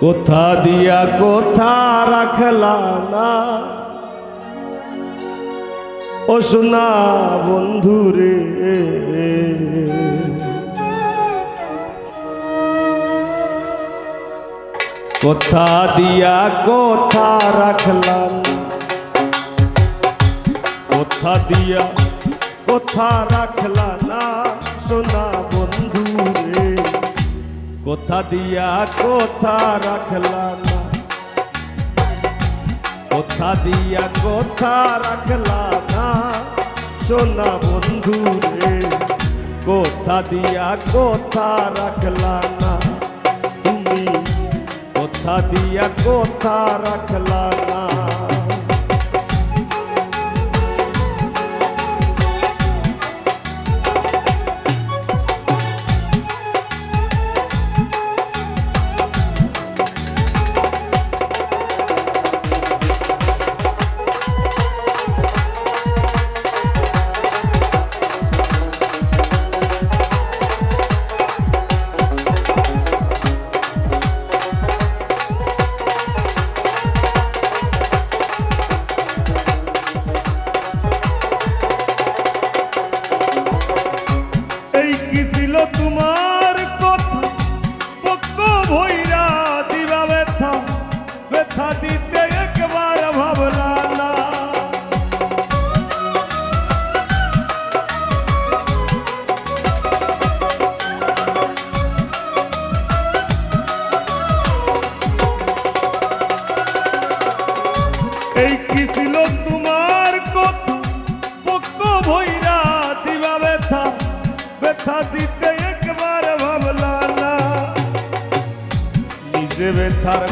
কোথা দিয়া কোথা রাখলা না? ও সোনা বন্ধুরে কোথা দিয়া কোথা রাখলা কোথা দিয়া কোথা রাখলা না? সোনা বন্ধু রে কোথা দিয়া কোথা রাখলা না। কোথা দিয়া কোথা রাখলা না। সোনা বন্ধু রে, কোথা দিয়া কোথা রাখলা না। তুমি কোথা দিয়া কোথা রাখলা না। তোমার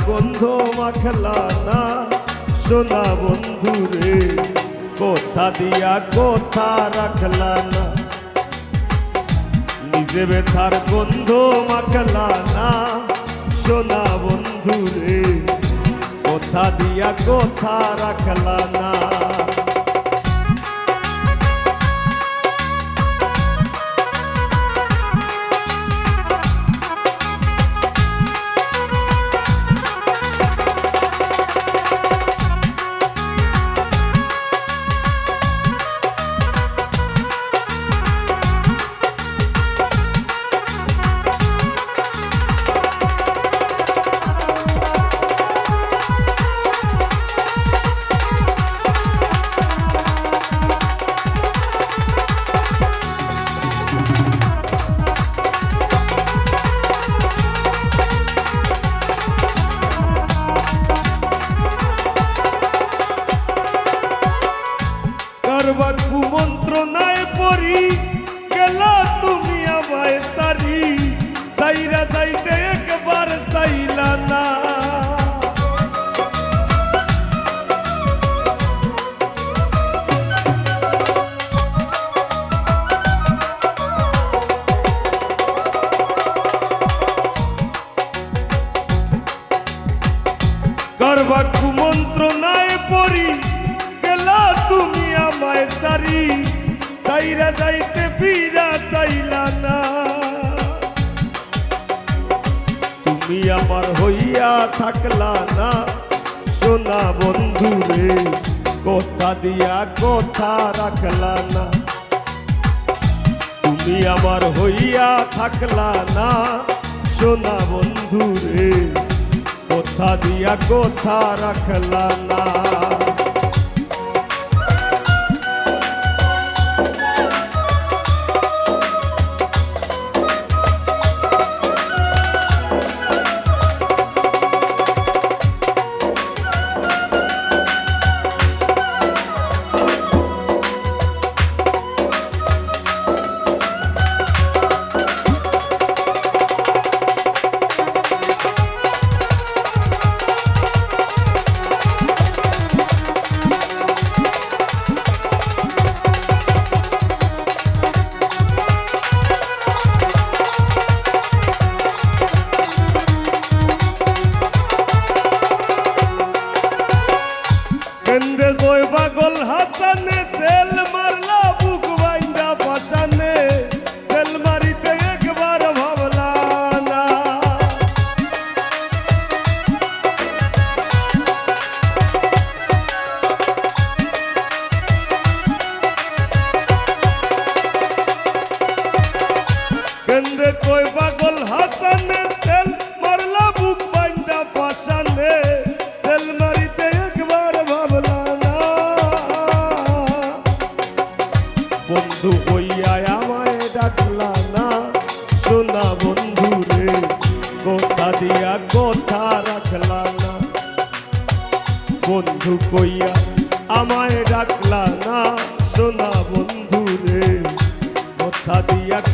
গন্ধ মাখলা না। সোনা বন্ধু রে, কোথা দিয়া কথা রাখলা না। নিজে ব্যথার গন্ধ মাখলা না। সোনা বন্ধু রে, কোথা দিয়া কথা রাখলা না। কারবা কুমন্ত্রণায় পড়ি। গেলা তুমি আমায় সারি। সাইরা যাইতে একবার সাইলা না। কারবা কুমন্ত্রণায় পড়ি। গেলা তুমি আমায় সারি, সাইরা যাইতে ফিরা চাইলা না। তুমি আমার হইয়া থাকলা না। সোনা বন্ধু রে কোথা দিয়া কোথা রাখলা না। তুমি আমার হইয়া থাকলা না। সোনা বন্ধু রে কোথা দিয়া কোথা রাখলা না। পাগল হাসানে? সেল মারলা, বুক বাইন্দা পাশানে সেল মারিতে একবার ভাবলা না। বন্ধু হইয়া আমায় ডাকলা না। সোনা বন্ধু রে, কথা দিয়া কথা রাখলা না। বন্ধু কইয়া আমায় ডাকলা না। সোনা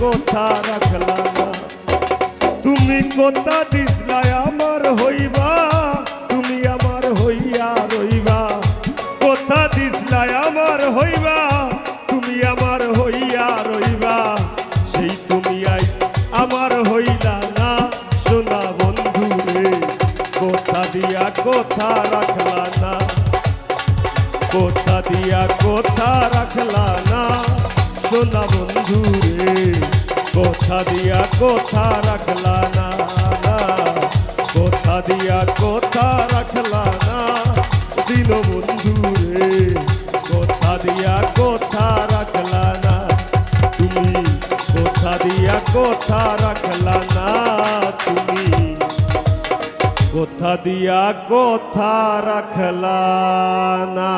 কথা রাখলা। তুমি কথা দিসলাই আমার হইবা। তুমি আমার হইয়া রইবা। কথা দিসলাই আমার হইবা। তুমি আমার হইয়া রইবা। সেই তুমি আই আমার হইলা না, সোনা বন্ধু রে। কথা দিয়া কথা রাখলা না। কথা দিয়া কথা রাখলা না। সোনা বন্ধু রে, কথা দিয়া কথা রাখলা না না। কথা দিয়া কথা রাখলা না দিন বন্ধু রে, কথা দিয়া কথা রাখলা না তুমি কথা দিয়া কথা রাখলা না, তুমি কথা দিয়া কথা রাখলা না